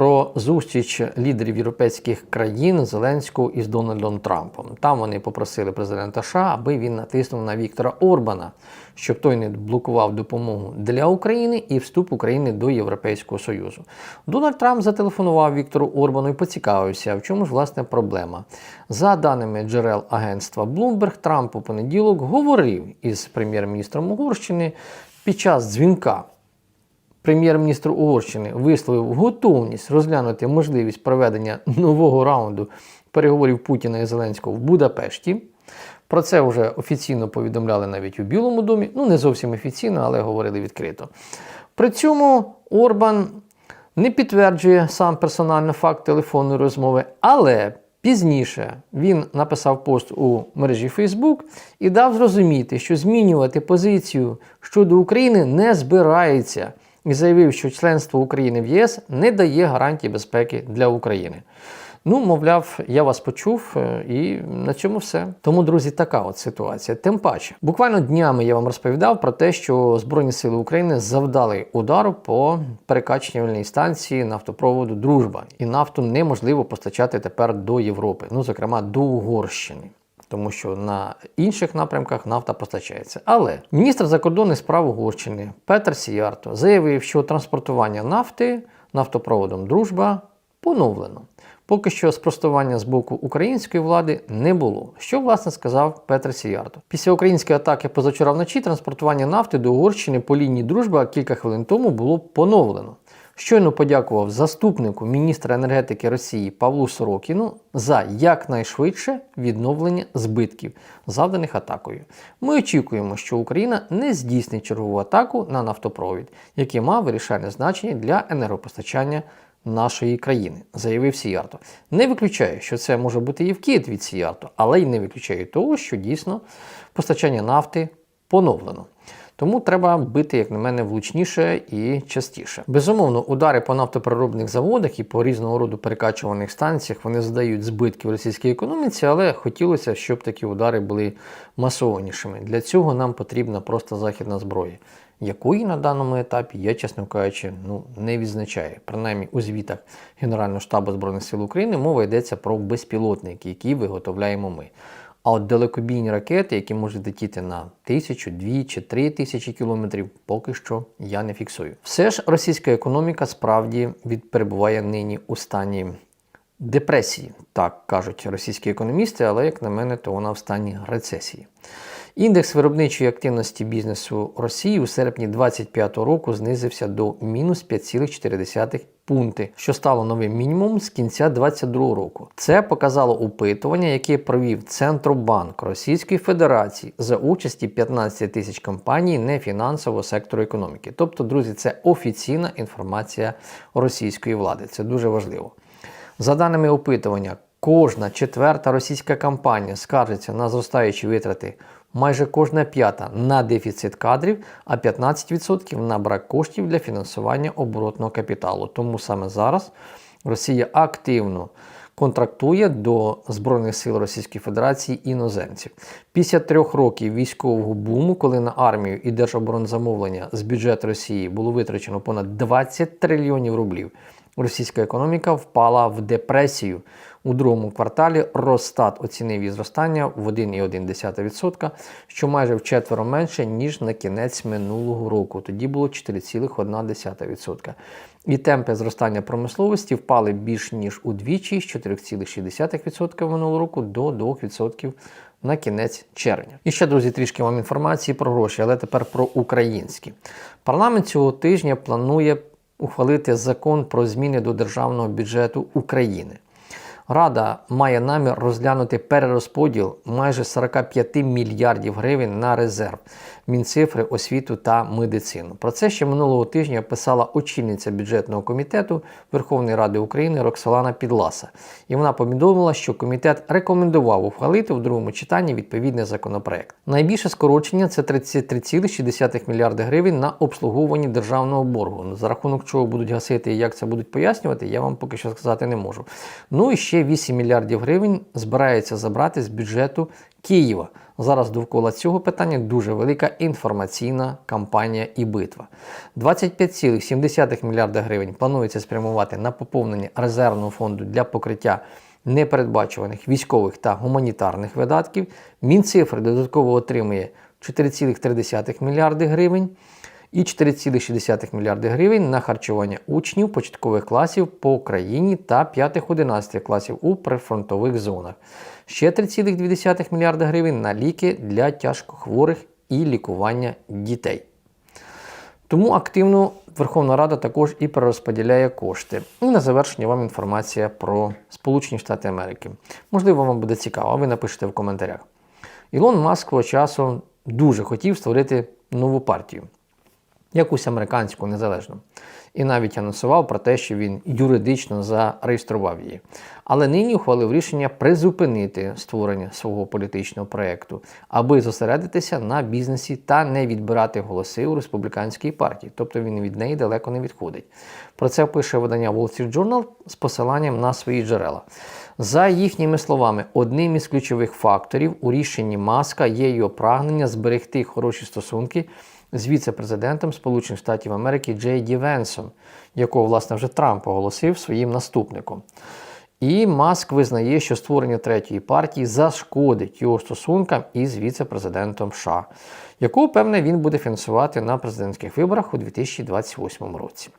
про зустріч лідерів європейських країн Зеленського із Дональдом Трампом. Там вони попросили президента США, аби він натиснув на Віктора Орбана, щоб той не блокував допомогу для України і вступ України до Європейського Союзу. Дональд Трамп зателефонував Віктору Орбану і поцікавився, в чому ж власне проблема. За даними джерел агентства Bloomberg, Трамп у понеділок говорив із прем'єр-міністром Угорщини під час дзвінка. Прем'єр-міністр Угорщини висловив готовність розглянути можливість проведення нового раунду переговорів Путіна і Зеленського в Будапешті. Про це вже офіційно повідомляли навіть у Білому домі. Ну, не зовсім офіційно, але говорили відкрито. При цьому Орбан не підтверджує сам персонально факт телефонної розмови, але пізніше він написав пост у мережі Facebook і дав зрозуміти, що змінювати позицію щодо України не збирається і заявив, що членство України в ЄС не дає гарантій безпеки для України. Ну, мовляв, я вас почув, е, і на цьому все. Тому, друзі, така от ситуація. Тим паче, буквально днями я вам розповідав про те, що Збройні Сили України завдали удару по перекачувальній станції нафтопроводу Дружба, і нафту неможливо постачати тепер до Європи, ну зокрема до Угорщини. Тому що на інших напрямках нафта постачається. Але міністр закордонних справ Угорщини Петер Сіярто заявив, що транспортування нафти нафтопроводом Дружба поновлено. Поки що спростування з боку української влади не було. Що власне сказав Петр Сіярто? Після української атаки позавчора вночі транспортування нафти до Угорщини по лінії дружба кілька хвилин тому було поновлено. Щойно подякував заступнику міністра енергетики Росії Павлу Сорокіну за якнайшвидше відновлення збитків, завданих атакою. Ми очікуємо, що Україна не здійснить чергову атаку на нафтопровід, який мав вирішальне значення для енергопостачання нашої країни, заявив Сіярто. Не виключаю, що це може бути і вкид від Сіярто, але й не виключаю того, що дійсно постачання нафти поновлено. Тому треба бити, як на мене, влучніше і частіше. Безумовно, удари по нафтопереробних заводах і по різного роду перекачуваних станціях вони задають збитки в російській економіці, але хотілося, щоб такі удари були масованішими. Для цього нам потрібна просто західна зброя, якої на даному етапі я, чесно кажучи, ну не відзначаю. Принаймні у звітах Генерального штабу збройних сил України мова йдеться про безпілотники, які виготовляємо ми. А от далекобійні ракети, які можуть летіти на тисячу, дві чи три тисячі кілометрів, поки що я не фіксую. Все ж російська економіка справді перебуває нині у стані депресії, так кажуть російські економісти, але як на мене, то вона в стані рецесії. Індекс виробничої активності бізнесу Росії у серпні 2025 року знизився до мінус 5,4 пункти, що стало новим мінімумом з кінця 2022 року. Це показало опитування, яке провів Центробанк Російської Федерації за участі 15 тисяч компаній нефінансового сектору економіки. Тобто, друзі, це офіційна інформація російської влади. Це дуже важливо. За даними опитування, кожна четверта російська компанія скаржиться на зростаючі витрати майже кожна п'ята на дефіцит кадрів, а 15% на брак коштів для фінансування оборотного капіталу. Тому саме зараз Росія активно контрактує до Збройних сил Російської Федерації іноземців. Після трьох років військового буму, коли на армію і держоборонзамовлення з бюджету Росії було витрачено понад 20 трильйонів рублів. Російська економіка впала в депресію. У другому кварталі Росстат оцінив її зростання в 1,1%, що майже вчетверо менше, ніж на кінець минулого року. Тоді було 4,1%. І темпи зростання промисловості впали більш ніж удвічі з 4,6% минулого року до 2% на кінець червня. І ще, друзі, трішки вам інформації про гроші, але тепер про українські. Парламент цього тижня планує ухвалити закон про зміни до державного бюджету України. Рада має намір розглянути перерозподіл майже 45 мільярдів гривень на резерв, мінцифри, освіту та медицину. Про це ще минулого тижня писала очільниця бюджетного комітету Верховної Ради України Роксолана Підласа. І вона повідомила, що комітет рекомендував ухвалити в другому читанні відповідний законопроект. Найбільше скорочення це 33,6 мільярди гривень на обслуговуванні державного боргу. За рахунок чого будуть гасити і як це будуть пояснювати, я вам поки що сказати не можу. Ну і ще 8 мільярдів гривень збирається забрати з бюджету Києва. Зараз довкола цього питання дуже велика інформаційна кампанія і битва. 25,7 мільярда гривень планується спрямувати на поповнення резервного фонду для покриття непередбачуваних військових та гуманітарних видатків. Мінцифри додатково отримує 4,3 мільярди гривень і 4,6 мільярди гривень на харчування учнів початкових класів по Україні та 5-11 класів у прифронтових зонах. Ще 3,2 мільярда гривень на ліки для тяжкохворих і лікування дітей. Тому активно Верховна Рада також і перерозподіляє кошти. І на завершення вам інформація про Сполучені Штати Америки. Можливо, вам буде цікаво, а ви напишете в коментарях. Ілон Маск свого часу дуже хотів створити нову партію, якусь американську незалежну. І навіть анонсував про те, що він юридично зареєстрував її. Але нині ухвалив рішення призупинити створення свого політичного проєкту, аби зосередитися на бізнесі та не відбирати голоси у республіканській партії. Тобто він від неї далеко не відходить. Про це пише видання Wall Street Journal з посиланням на свої джерела. За їхніми словами, одним із ключових факторів у рішенні Маска є його прагнення зберегти хороші стосунки з віце-президентом Сполучених Штатів Америки Джей Ді Венсом, якого, власне, вже Трамп оголосив своїм наступником. І Маск визнає, що створення третьої партії зашкодить його стосункам із віце-президентом США, яку, певне, він буде фінансувати на президентських виборах у 2028 році.